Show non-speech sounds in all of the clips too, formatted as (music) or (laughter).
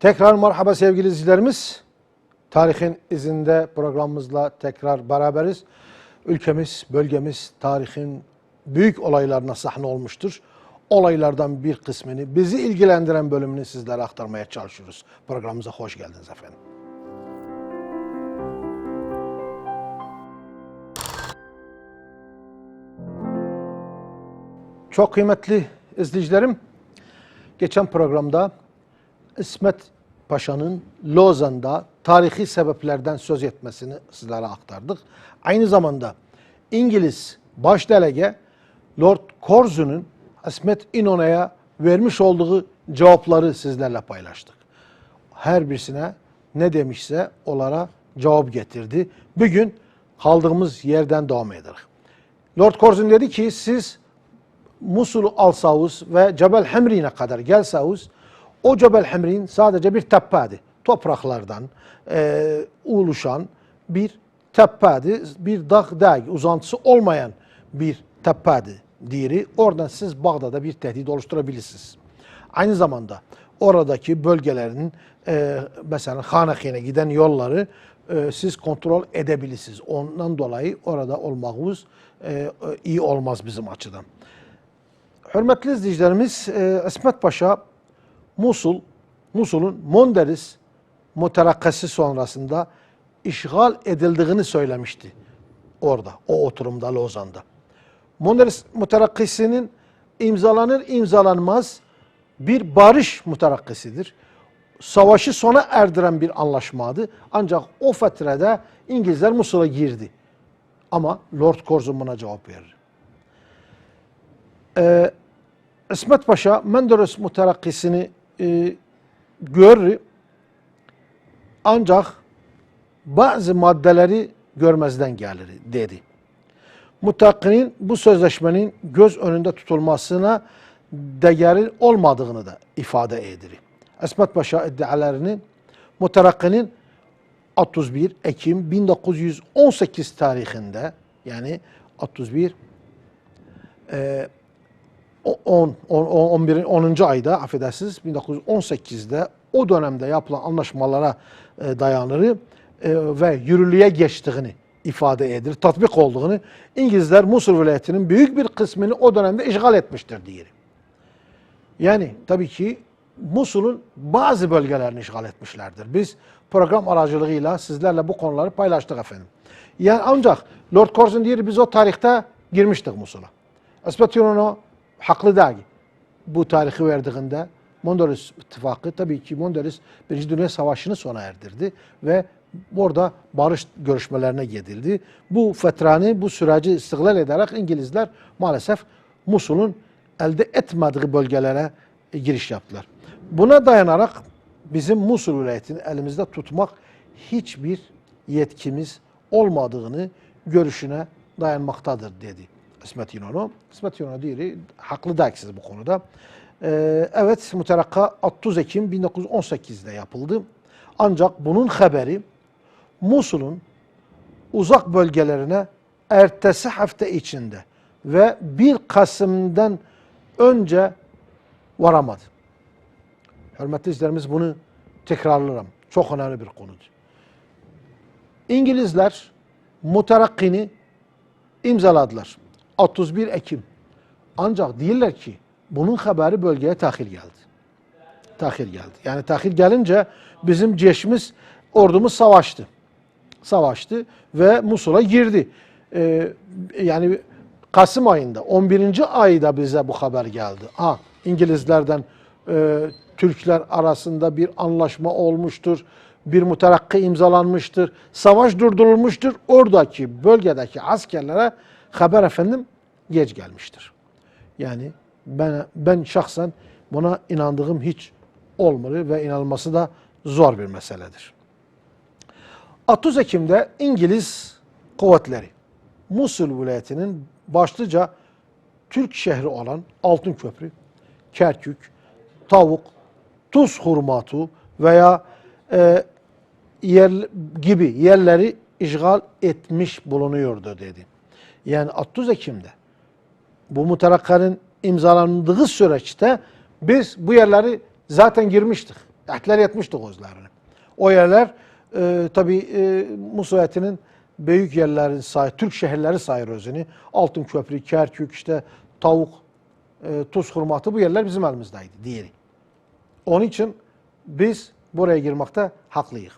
Tekrar merhaba sevgili izleyicilerimiz. Tarihin izinde programımızla tekrar beraberiz. Ülkemiz, bölgemiz tarihin büyük olaylarına sahne olmuştur. Olaylardan bir kısmını, bizi ilgilendiren bölümünü sizlere aktarmaya çalışıyoruz. Programımıza hoş geldiniz efendim. Çok kıymetli izleyicilerim, geçen programda İsmet Paşa'nın Lozan'da tarihi sebeplerden söz etmesini sizlere aktardık. Aynı zamanda İngiliz başdelege Lord Curzon'un İsmet İnönü'ye vermiş olduğu cevapları sizlerle paylaştık. Her birisine ne demişse onlara cevap getirdi. Bugün kaldığımız yerden devam ederiz. Lord Curzon dedi ki siz Musul'u alsanız ve Cebel Hemrin'e kadar gelseniz o Cebel Hemrin sadece bir teppeydi. Topraklardan e, oluşan bir teppeydi. Bir dağ değil, uzantısı olmayan bir teppeydi diri. Oradan siz Bağdat'a bir tehdit oluşturabilirsiniz. Aynı zamanda oradaki bölgelerin e, mesela Haneki'ne giden yolları e, siz kontrol edebilirsiniz. Ondan dolayı orada olmağımız e, e, iyi olmaz bizim açıdan. Hürmetli izleyicilerimiz, e, İsmet Paşa Musul, Musul'un Monderis muterakkası sonrasında işgal edildiğini söylemişti orada, o oturumda Lozan'da. Monderis muterakkisinin imzalanır imzalanmaz bir barış muterakkisidir. Savaşı sona erdiren bir anlaşmadı. Ancak o fetrede İngilizler Musul'a girdi. Ama Lord Curzon buna cevap verir. Ee, İsmet Paşa Menderes muterakkisini e, görür ancak bazı maddeleri görmezden gelir dedi. Mutakkinin bu sözleşmenin göz önünde tutulmasına değeri olmadığını da ifade edir. İsmet Paşa iddialarını muterakkinin 31 Ekim 1918 tarihinde yani 31 e, 10, 10, 11. 10. ayda affedersiniz 1918'de o dönemde yapılan anlaşmalara e, dayanır e, ve yürürlüğe geçtiğini ifade edir, tatbik olduğunu İngilizler Musul vilayetinin büyük bir kısmını o dönemde işgal etmiştir diyelim. Yani tabii ki Musul'un bazı bölgelerini işgal etmişlerdir. Biz program aracılığıyla sizlerle bu konuları paylaştık efendim. Yani ancak Lord Curzon diyor biz o tarihte girmiştik Musul'a. İsmet İnönü haklı değil. Bu tarihi verdiğinde Mondros ittifakı tabii ki Mondros Birinci Dünya Savaşı'nı sona erdirdi ve orada barış görüşmelerine gidildi. Bu fetranı, bu süreci istihlal ederek İngilizler maalesef Musul'un elde etmediği bölgelere giriş yaptılar. Buna dayanarak bizim Musul vilayetini elimizde tutmak hiçbir yetkimiz olmadığını görüşüne dayanmaktadır dedi. İsmet İnönü. İsmet İnönü değil, haklı da siz bu konuda. Ee, evet, müterakka 30 Ekim 1918'de yapıldı. Ancak bunun haberi Musul'un uzak bölgelerine ertesi hafta içinde ve 1 Kasım'dan önce varamadı. Hürmetli izlerimiz bunu tekrarlarım. Çok önemli bir konudur. İngilizler muterakkini imzaladılar. 31 Ekim. Ancak değiller ki bunun haberi bölgeye tahil geldi. Tahil geldi. Yani tahil gelince bizim ceşimiz, ordumuz savaştı. Savaştı ve Musul'a girdi. Ee, yani Kasım ayında, 11. ayda bize bu haber geldi. Ha, İngilizlerden e, Türkler arasında bir anlaşma olmuştur. Bir muterakkı imzalanmıştır. Savaş durdurulmuştur. Oradaki bölgedeki askerlere haber efendim geç gelmiştir. Yani ben ben şahsen buna inandığım hiç olmalı ve inanılması da zor bir meseledir. 30 Ekim'de İngiliz kuvvetleri Musul vilayetinin başlıca Türk şehri olan Altınköprü, Kerkük, Tavuk, Tuz Hurmatu veya e, yer gibi yerleri işgal etmiş bulunuyordu dedi. Yani 30 Ekim'de bu muterakkanın imzalandığı süreçte biz bu yerleri zaten girmiştik. Tahtlar yetmişti gözlerini. O yerler e, tabii e, Musuetinin büyük yerlerin sayı, Türk şehirleri sayır özünü. Altın Köprü, Kerkük, işte Tavuk, e, Tuz Hurmatı bu yerler bizim elimizdeydi diğeri. Onun için biz buraya girmekte haklıyız.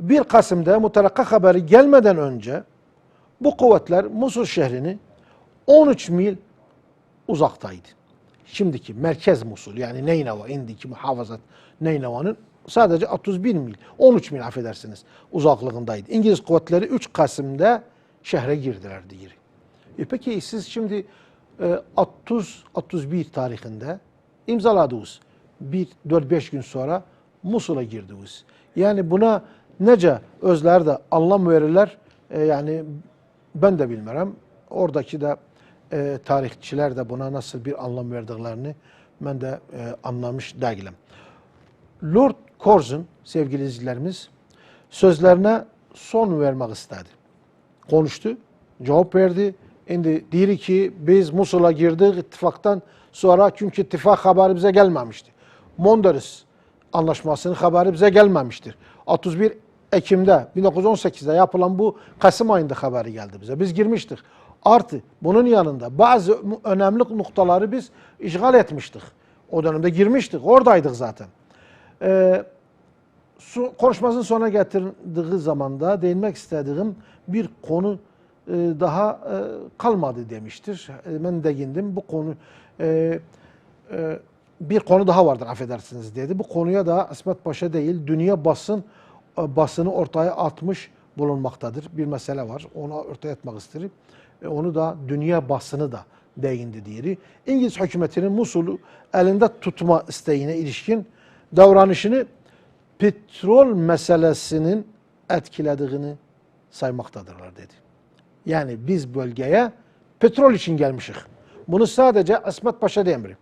1 Kasım'da mutalaka haberi gelmeden önce bu kuvvetler Musul şehrini 13 mil uzaktaydı. Şimdiki merkez Musul yani Neynava, indiki muhafazat Neynava'nın sadece 31 mil, 13 mil affedersiniz uzaklığındaydı. İngiliz kuvvetleri 3 Kasım'da şehre girdiler diyor. E peki siz şimdi e, 30-31 tarihinde imzaladınız. Bir 4-5 gün sonra Musul'a girdiniz. Yani buna nece özler de anlam verirler e, yani ben de bilmiyorum. Oradaki de e, tarihçiler de buna nasıl bir anlam verdiklerini ben de e, anlamış değilim. Lord Curzon sevgili izleyicilerimiz sözlerine son vermek istedi. Konuştu, cevap verdi. Şimdi diyor ki biz Musul'a girdik ittifaktan sonra çünkü ittifak haberi bize gelmemişti. Mondres anlaşmasının haberi bize gelmemiştir. 31 Ekim'de 1918'de yapılan bu Kasım ayında haberi geldi bize. Biz girmiştik. Artı bunun yanında bazı önemli noktaları biz işgal etmiştik. O dönemde girmiştik. Oradaydık zaten. Ee, su, konuşmasının sonuna getirdiği zamanda değinmek istediğim bir konu e, daha e, kalmadı demiştir. E, ben de değindim. Bu konu e, e, bir konu daha vardır affedersiniz dedi. Bu konuya da İsmet Paşa değil, dünya basın e, basını ortaya atmış bulunmaktadır. Bir mesele var. Onu ortaya atmak isterim. E, onu da dünya basını da değindi diğeri. İngiliz hükümetinin Musul'u elinde tutma isteğine ilişkin davranışını petrol meselesinin etkilediğini saymaktadırlar dedi. Yani biz bölgeye petrol için gelmişik. Bunu sadece İsmet Paşa demiyor.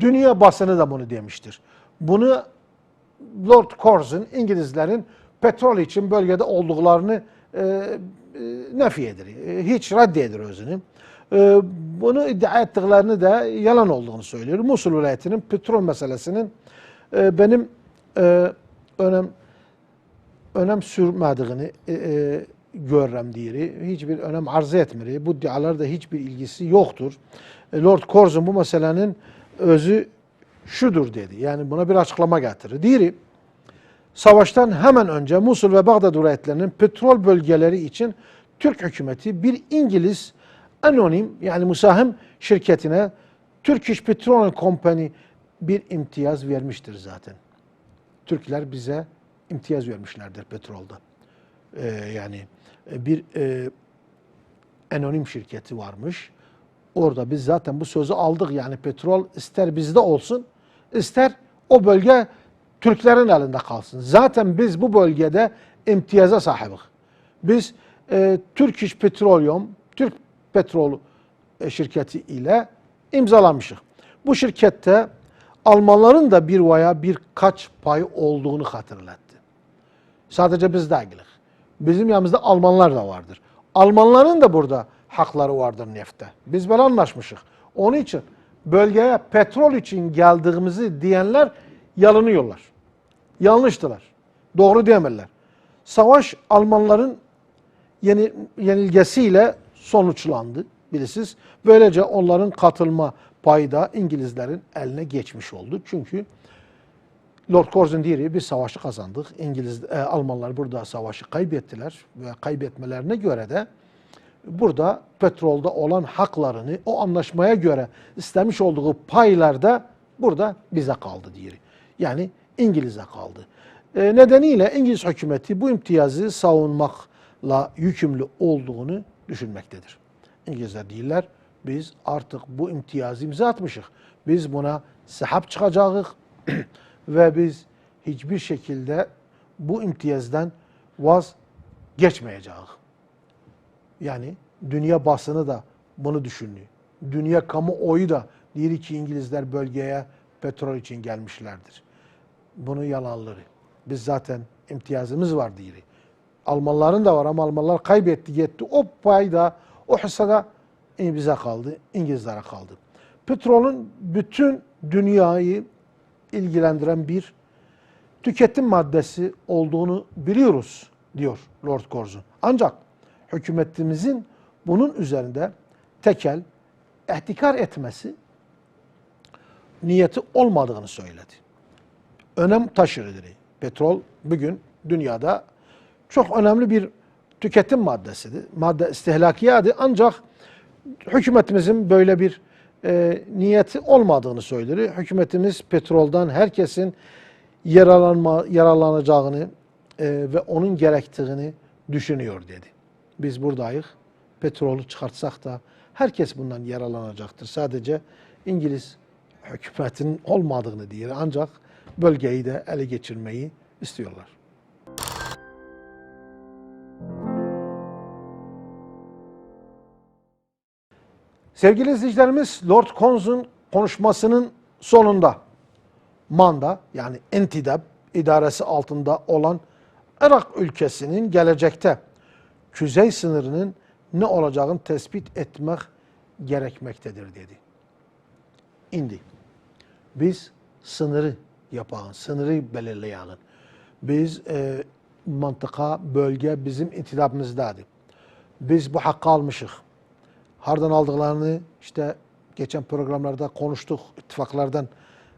Dünya basını da bunu demiştir. Bunu Lord Curzon İngilizlerin petrol için bölgede olduklarını e, e, nefi edir. E, hiç reddedir özünü. E, bunu iddia ettiklerini de yalan olduğunu söylüyor. Musul vilayetinin petrol meselesinin benim önem önem sürmediğini görürüm diye. Hiçbir önem arz etmiyor. Bu iddialarda hiçbir ilgisi yoktur. Lord Curzon bu meselenin özü şudur dedi. Yani buna bir açıklama getirir. Diğeri, savaştan hemen önce Musul ve Bağdat vilayetlerinin petrol bölgeleri için Türk hükümeti bir İngiliz anonim yani musahim şirketine Turkish Petroleum Company bir imtiyaz vermiştir zaten. Türkler bize imtiyaz vermişlerdir petrolda. Ee, yani bir e, anonim şirketi varmış. Orada biz zaten bu sözü aldık yani petrol ister bizde olsun ister o bölge Türklerin elinde kalsın. Zaten biz bu bölgede imtiyaza sahibiz. Biz e, Turkish Petroleum, Türk Petrol e, şirketi ile imzalamışız. Bu şirkette Almanların da bir veya birkaç pay olduğunu hatırlattı. Sadece biz değiliz. Bizim yanımızda Almanlar da vardır. Almanların da burada hakları vardır nefte. Biz böyle anlaşmışız. Onun için bölgeye petrol için geldiğimizi diyenler yalınıyorlar. Yanlıştılar. Doğru diyemeler. Savaş Almanların yeni, yenilgesiyle sonuçlandı bilirsiniz. Böylece onların katılma payı da İngilizlerin eline geçmiş oldu. Çünkü Lord diyor biz savaşı kazandık. İngiliz e, Almanlar burada savaşı kaybettiler ve kaybetmelerine göre de burada petrolda olan haklarını o anlaşmaya göre istemiş olduğu paylarda burada bize kaldı diyor. Yani İngiliz'e kaldı. E, nedeniyle İngiliz hükümeti bu imtiyazı savunmakla yükümlü olduğunu düşünmektedir. İngilizler değiller. Biz artık bu imtiyazı imza atmışız. Biz buna sahip çıkacağız (clears throat) ve biz hiçbir şekilde bu imtiyazdan vazgeçmeyeceğiz. Yani dünya basını da bunu düşünüyor. Dünya kamuoyu da diyor ki İngilizler bölgeye petrol için gelmişlerdir. Bunu yalanları. Biz zaten imtiyazımız var diyor. Almanların da var ama Almanlar kaybetti gitti. O payda, o hissada bize kaldı, İngilizlere kaldı. Petrolün bütün dünyayı ilgilendiren bir tüketim maddesi olduğunu biliyoruz diyor Lord Curzon. Ancak hükümetimizin bunun üzerinde tekel, ihtikar etmesi niyeti olmadığını söyledi. Önem taşır dedi. Petrol bugün dünyada çok önemli bir tüketim maddesidir. Madde istihlakiyadı ancak hükümetimizin böyle bir e, niyeti olmadığını söyledi. Hükümetimiz petroldan herkesin yararlanma, yararlanacağını e, ve onun gerektiğini düşünüyor dedi. Biz buradayız. Petrolü çıkartsak da herkes bundan yararlanacaktır. Sadece İngiliz hükümetinin olmadığını diyor. Ancak bölgeyi de ele geçirmeyi istiyorlar. Sevgili izleyicilerimiz, Lord Curzon konuşmasının sonunda Manda yani Entidab idaresi altında olan Irak ülkesinin gelecekte kuzey sınırının ne olacağını tespit etmek gerekmektedir dedi. İndi. Biz sınırı yapan, sınırı belirleyen, biz e, mantıka, bölge bizim intidabımızdadır. Biz bu hakkı almışız. Hardan aldıklarını işte geçen programlarda konuştuk ittifaklardan,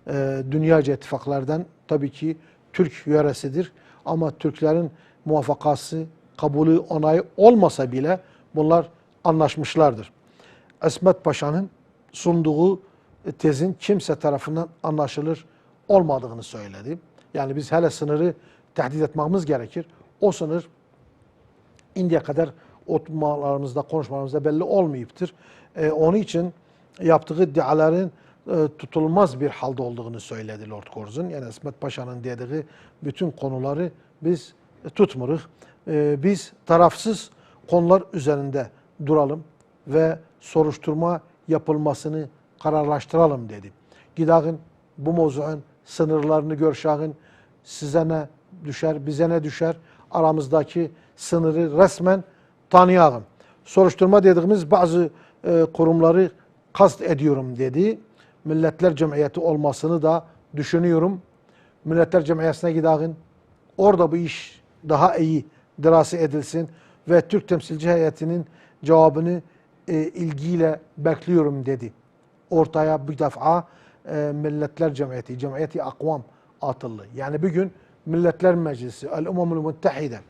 e, dünyaca ittifaklardan tabii ki Türk yöresidir. Ama Türklerin muvaffakası, kabulü, onayı olmasa bile bunlar anlaşmışlardır. Esmet Paşa'nın sunduğu tezin kimse tarafından anlaşılır olmadığını söyledi. Yani biz hele sınırı tehdit etmemiz gerekir. O sınır indiye kadar oturmalarımızda, konuşmalarımızda belli olmayıptır. Ee, onun için yaptığı iddiaların e, tutulmaz bir halde olduğunu söyledi Lord Curzon. Yani İsmet Paşa'nın dediği bütün konuları biz tutmuruz. E, biz tarafsız konular üzerinde duralım ve soruşturma yapılmasını kararlaştıralım dedi. Gidagın bu mevzuun sınırlarını görşağın size ne düşer, bize ne düşer aramızdaki sınırı resmen tanıyalım. Soruşturma dediğimiz bazı e, kurumları kast ediyorum dedi. Milletler Cemiyeti olmasını da düşünüyorum. Milletler Cemiyeti'ne gidagın. Orada bu iş daha iyi dirası edilsin ve Türk temsilci heyetinin cevabını e, ilgiyle bekliyorum dedi. Ortaya bir defa e, Milletler Cemiyeti, Cemiyeti Akvam atıldı. Yani bugün Milletler Meclisi, El-Umamul Muttehide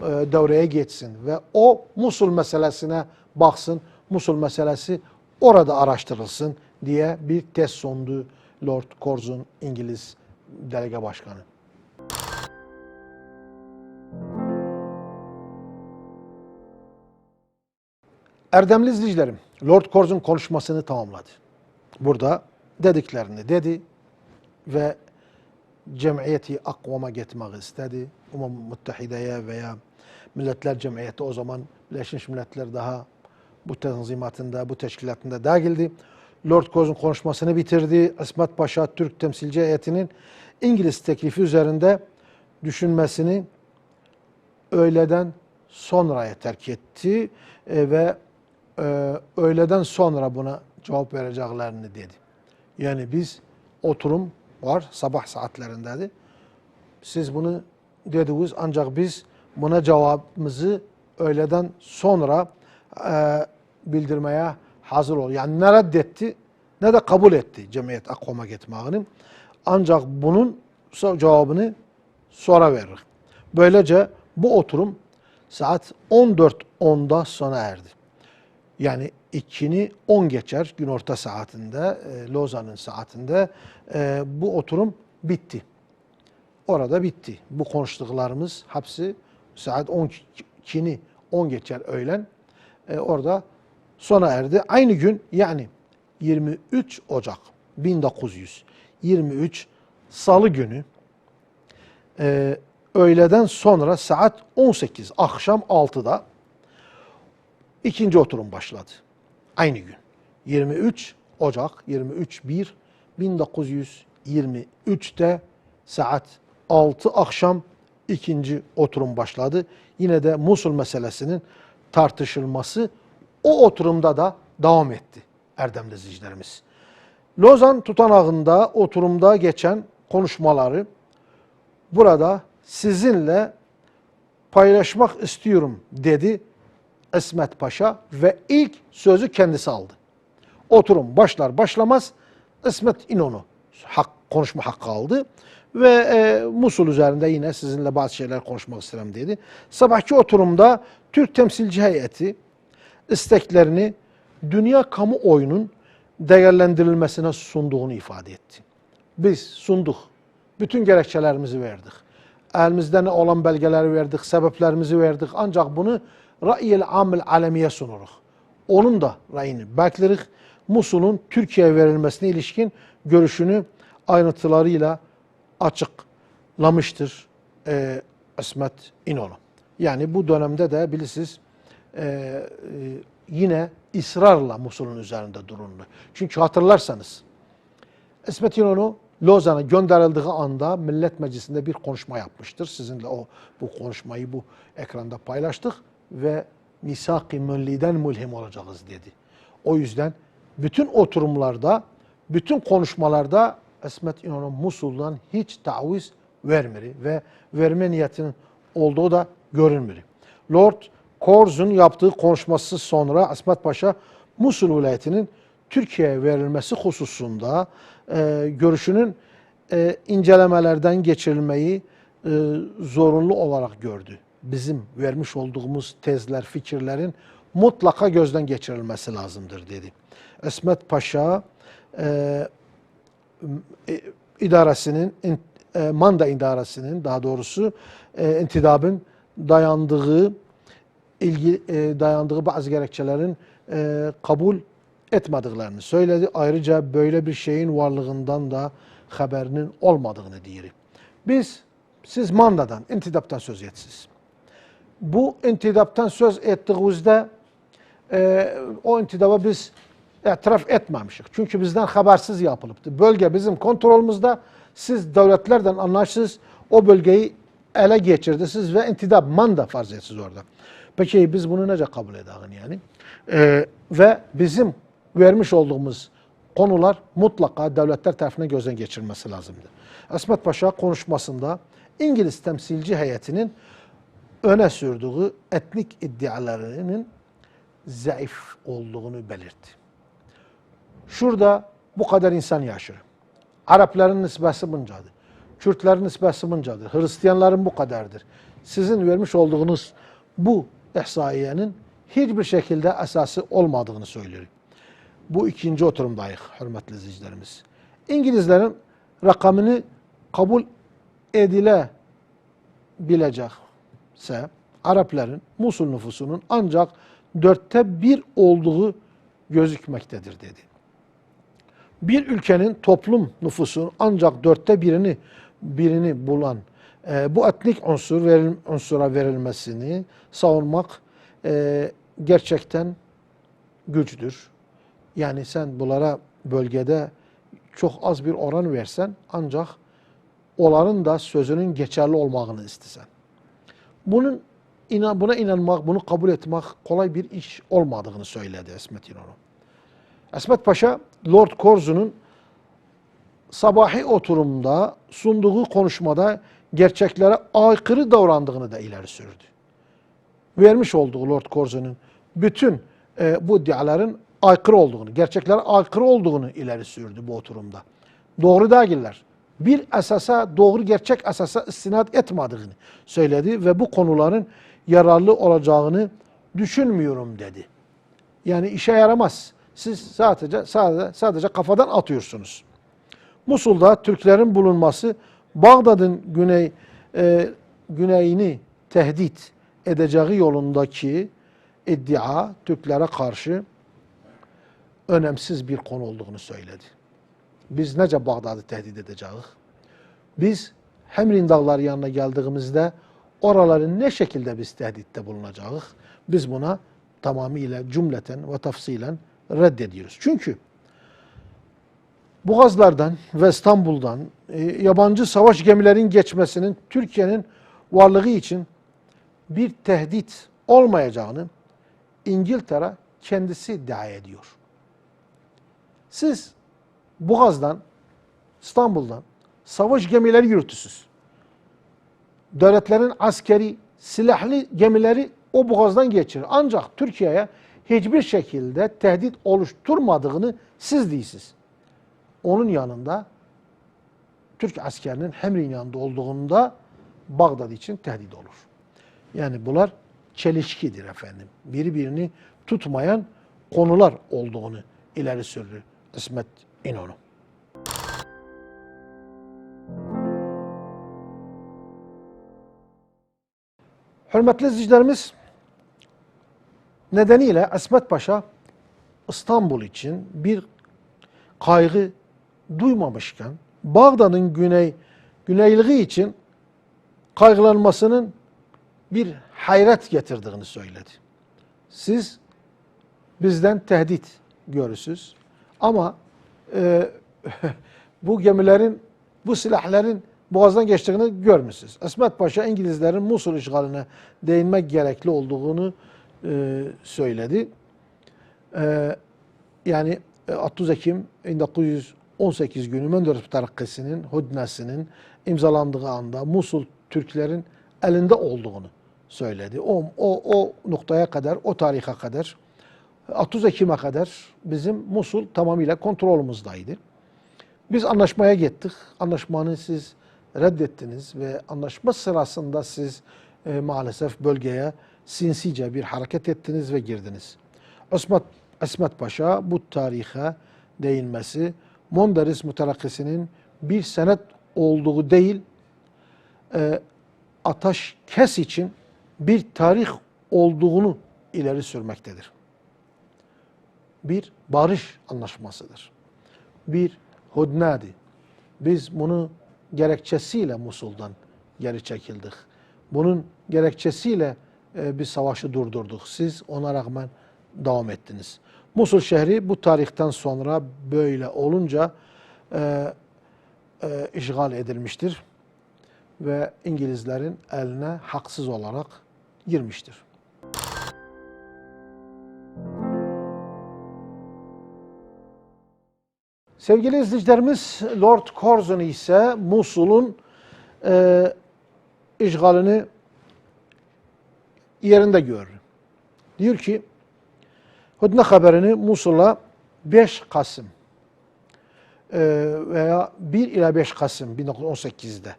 e, devreye geçsin ve o Musul meselesine baksın. Musul meselesi orada araştırılsın diye bir test sundu Lord Curzon İngiliz delege başkanı. Erdemli izleyicilerim, Lord Curzon konuşmasını tamamladı. Burada dediklerini dedi ve cemiyeti akvama getirmek istedi. Umum Muttehideye veya Milletler Cemiyeti o zaman Birleşmiş Milletler daha bu tenzimatında, bu teşkilatında dahildi. Lord Curzon konuşmasını bitirdi. İsmet Paşa Türk temsilci heyetinin İngiliz teklifi üzerinde düşünmesini öğleden sonraya terk etti e, ve e, öğleden sonra buna cevap vereceklerini dedi. Yani biz oturum var sabah saatlerindeydi. Siz bunu dediniz ancak biz buna cevabımızı öğleden sonra e, bildirmeye hazır ol. Yani ne reddetti ne de kabul etti cemiyet akvama gitmeğini. Ancak bunun cevabını sonra verir. Böylece bu oturum saat 14.10'da sona erdi. Yani ikini 10 geçer gün orta saatinde, e, Lozan'ın saatinde e, bu oturum bitti. Orada bitti. Bu konuştuklarımız hepsi saat 12'ni 10 geçer öğlen e, orada sona erdi. Aynı gün yani 23 Ocak 1923 Salı günü e, öğleden sonra saat 18 akşam 6'da ikinci oturum başladı. Aynı gün. 23 Ocak 23 1 1923'te saat 6 akşam ikinci oturum başladı. Yine de Musul meselesinin tartışılması o oturumda da devam etti erdemli izleyicilerimiz. Lozan tutanağında oturumda geçen konuşmaları burada sizinle paylaşmak istiyorum dedi İsmet Paşa ve ilk sözü kendisi aldı. Oturum başlar başlamaz İsmet İnönü hak, konuşma hakkı aldı ve e, Musul üzerinde yine sizinle bazı şeyler konuşmak isterim dedi. Sabahki oturumda Türk Temsilci Heyeti isteklerini dünya kamuoyunun değerlendirilmesine sunduğunu ifade etti. Biz sunduk. Bütün gerekçelerimizi verdik. Elimizde ne olan belgeleri verdik, sebeplerimizi verdik. Ancak bunu ra'yil amil alemiye sunuruz. Onun da rayını beklerik. Musul'un Türkiye'ye verilmesine ilişkin görüşünü ayrıntılarıyla açıklamıştır e, İsmet İnönü. Yani bu dönemde de bilirsiniz e, e, yine ısrarla Musul'un üzerinde duruldu. Çünkü hatırlarsanız İsmet İnönü Lozan'a gönderildiği anda Millet Meclisi'nde bir konuşma yapmıştır. Sizinle o bu konuşmayı bu ekranda paylaştık ve misak-ı milliden mulhim olacağız dedi. O yüzden bütün oturumlarda, bütün konuşmalarda İsmet İnönü Musul'dan hiç taviz vermedi ve verme niyetinin olduğu da görülmedi. Lord Curzon yaptığı konuşması sonra İsmet Paşa Musul vilayetinin Türkiye'ye verilmesi hususunda e, görüşünün e, incelemelerden geçirilmeyi e, zorunlu olarak gördü. Bizim vermiş olduğumuz tezler, fikirlerin mutlaka gözden geçirilmesi lazımdır dedi. İsmet Paşa e, e, idaresinin, e, Manda idaresinin daha doğrusu e, intidabın dayandığı ilgi e, dayandığı bazı gerekçelerin e, kabul etmediklerini söyledi. Ayrıca böyle bir şeyin varlığından da haberinin olmadığını diyelim. Biz, siz Manda'dan, intidaptan söz etsiz. Bu intidaptan söz ettiğimizde e, o intidaba biz itiraf etmemişik. Çünkü bizden habersiz yapılıptı. Bölge bizim kontrolümüzde. Siz devletlerden anlaşsız o bölgeyi ele geçirdiniz ve intidap manda farz etsiz orada. Peki biz bunu nece kabul edelim yani? Ee, ve bizim vermiş olduğumuz konular mutlaka devletler tarafından gözden geçirilmesi lazımdır. İsmet Paşa konuşmasında İngiliz temsilci heyetinin öne sürdüğü etnik iddialarının zayıf olduğunu belirtti. Şurada bu kadar insan yaşıyor. Arapların nispesi buncadır. Kürtlerin nispesi buncadır. Hristiyanların bu kadardır. Sizin vermiş olduğunuz bu ihsaiyenin hiçbir şekilde esası olmadığını söylüyor. Bu ikinci oturumdayız hürmetli izleyicilerimiz. İngilizlerin rakamını kabul edilebilecekse Arapların Musul nüfusunun ancak dörtte bir olduğu gözükmektedir dedi. Bir ülkenin toplum nüfusunun ancak dörtte birini birini bulan e, bu etnik unsur veril, unsura verilmesini savunmak e, gerçekten güçtür. Yani sen bunlara bölgede çok az bir oran versen ancak onların da sözünün geçerli olmağını istesen. Bunun buna inanmak, bunu kabul etmek kolay bir iş olmadığını söyledi Esmet İnönü. Esmet Paşa, Lord Curzon'un sabahi oturumda sunduğu konuşmada gerçeklere aykırı davrandığını da ileri sürdü. Vermiş olduğu Lord Curzon'un bütün e, bu iddiaların aykırı olduğunu, gerçeklere aykırı olduğunu ileri sürdü bu oturumda. Doğru değiller. Bir esasa, doğru gerçek esasa istinad etmediğini söyledi ve bu konuların yararlı olacağını düşünmüyorum dedi. Yani işe yaramaz. Siz sadece sadece, sadece kafadan atıyorsunuz. Musul'da Türklerin bulunması Bağdat'ın güney e, güneyini tehdit edeceği yolundaki iddia Türklere karşı önemsiz bir konu olduğunu söyledi. Biz nece Bağdat'ı tehdit edeceğiz? Biz Hemrin dağları yanına geldiğimizde oraları ne şekilde biz tehditte bulunacağız? Biz buna tamamıyla cümleten ve tafsilen reddediyoruz. Çünkü Boğazlardan ve İstanbul'dan e, yabancı savaş gemilerin geçmesinin Türkiye'nin varlığı için bir tehdit olmayacağını İngiltere kendisi iddia ediyor. Siz Boğaz'dan, İstanbul'dan savaş gemileri yürütüsüz. devletlerin askeri, silahlı gemileri o boğazdan geçirir. Ancak Türkiye'ye hiçbir şekilde tehdit oluşturmadığını siz değilsiniz. Onun yanında Türk askerinin Hemrin yanında olduğunda Bağdat için tehdit olur. Yani bunlar çelişkidir efendim. Birbirini tutmayan konular olduğunu ileri sürdü İsmet İnönü. Hürmetli izleyicilerimiz, nedeniyle İsmet Paşa İstanbul için bir kaygı duymamışken Bağdat'ın güney güneyliği için kaygılanmasının bir hayret getirdiğini söyledi. Siz bizden tehdit görürsünüz ama e, (laughs) bu gemilerin, bu silahların boğazdan geçtiğini görmüşsünüz. İsmet Paşa İngilizlerin Musul işgaline değinmek gerekli olduğunu e, söyledi. E, yani e, 30 Ekim 1918 günü Menderes Mütarekkesi'nin, Hudnesi'nin imzalandığı anda Musul Türklerin elinde olduğunu söyledi. O, o, o noktaya kadar, o tarihe kadar 30 Ekim'e kadar bizim Musul tamamıyla kontrolümüzdeydi. Biz anlaşmaya gittik. Anlaşmanı siz reddettiniz ve anlaşma sırasında siz e, maalesef bölgeye sinsice bir hareket ettiniz ve girdiniz. Osman İsmet Paşa bu tarihe değinmesi Monderis Müterakkisi'nin bir senet olduğu değil, e, ataş kes için bir tarih olduğunu ileri sürmektedir. Bir barış anlaşmasıdır. Bir hudnadi. Biz bunu gerekçesiyle Musul'dan geri çekildik. Bunun gerekçesiyle e, bir savaşı durdurduk. Siz ona rağmen devam ettiniz. Musul şehri bu tarihten sonra böyle olunca e, e, işgal edilmiştir ve İngilizlerin eline haksız olarak girmiştir. Sevgili izleyicilerimiz, Lord Curzon ise Musul'un e, işgalini yerinde görür. Diyor ki, Hudne haberini Musul'a 5 Kasım e, veya 1 ila 5 Kasım 1918'de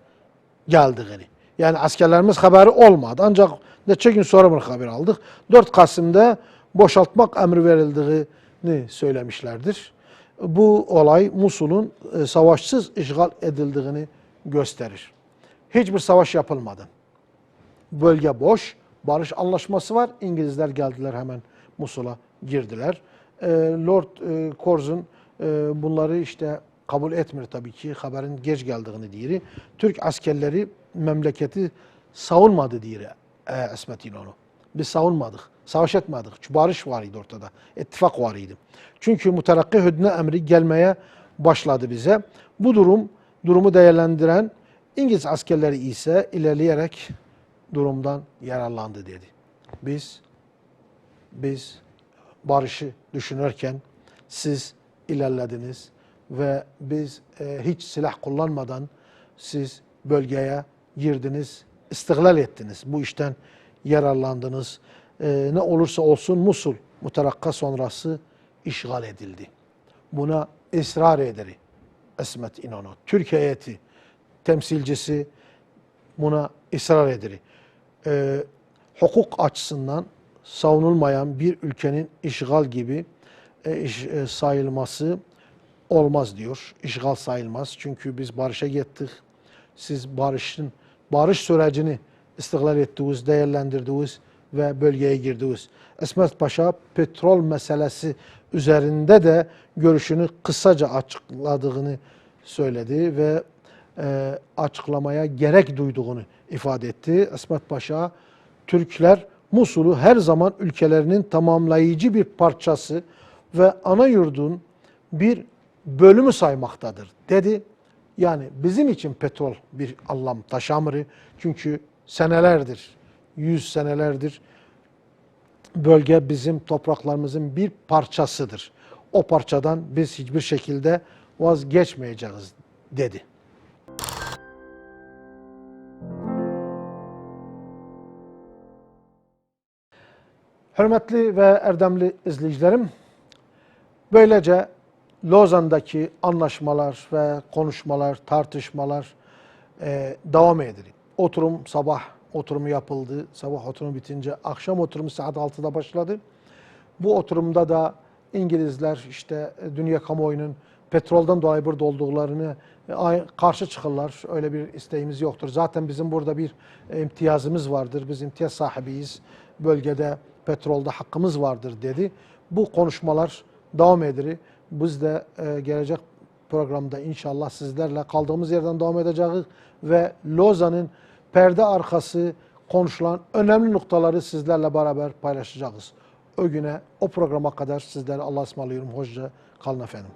geldiğini. Yani askerlerimiz haberi olmadı. Ancak neçe gün sonra bunu haber aldık. 4 Kasım'da boşaltmak emri verildiğini söylemişlerdir. Bu olay Musul'un e, savaşsız işgal edildiğini gösterir. Hiçbir savaş yapılmadı. Bölge boş, barış anlaşması var. İngilizler geldiler hemen Musul'a girdiler. E, Lord e, Curzon bunları işte kabul etmiyor tabii ki. Haberin geç geldiğini diyor. Türk askerleri memleketi savunmadı diyor e, İsmet İnönü. Biz savunmadık. Savaş etmedik. Çünkü barış var idi ortada. İttifak var idi. Çünkü muterakki hüdne emri gelmeye başladı bize. Bu durum, durumu değerlendiren İngiliz askerleri ise ilerleyerek durumdan yararlandı dedi. Biz, biz barışı düşünürken siz ilerlediniz ve biz e, hiç silah kullanmadan siz bölgeye girdiniz, istihlal ettiniz. Bu işten yararlandınız. E, ne olursa olsun Musul mutarakka sonrası işgal edildi. Buna ısrar ederi İsmet İnönü. Türkiye heyeti temsilcisi buna ısrar ederi. E, hukuk açısından savunulmayan bir ülkenin işgal gibi e, iş, e, sayılması olmaz diyor. İşgal sayılmaz. Çünkü biz barışa gittik. Siz barışın barış sürecini istihlal ettiğiniz, değerlendirdiğiniz ve bölgeye girdiniz. İsmet Paşa petrol meselesi üzerinde de görüşünü kısaca açıkladığını söyledi ve e, açıklamaya gerek duyduğunu ifade etti. İsmet Paşa, Türkler Musul'u her zaman ülkelerinin tamamlayıcı bir parçası ve ana yurdun bir bölümü saymaktadır dedi. Yani bizim için petrol bir anlam taşamırı. Çünkü senelerdir, yüz senelerdir bölge bizim topraklarımızın bir parçasıdır. O parçadan biz hiçbir şekilde vazgeçmeyeceğiz dedi. Hürmetli ve erdemli izleyicilerim, böylece Lozan'daki anlaşmalar ve konuşmalar, tartışmalar e, devam edilir. Oturum sabah oturumu yapıldı. Sabah oturumu bitince akşam oturumu saat 6'da başladı. Bu oturumda da İngilizler işte e, dünya kamuoyunun petrolden dolayı burada olduklarını e, karşı çıkarlar. Öyle bir isteğimiz yoktur. Zaten bizim burada bir e, imtiyazımız vardır. Biz imtiyaz sahibiyiz. Bölgede petrolde hakkımız vardır dedi. Bu konuşmalar devam ediyor. Biz de gelecek programda inşallah sizlerle kaldığımız yerden devam edeceğiz ve Lozan'ın perde arkası konuşulan önemli noktaları sizlerle beraber paylaşacağız. O güne, o programa kadar sizlere Allah'a ısmarlıyorum. Hoşça kalın efendim.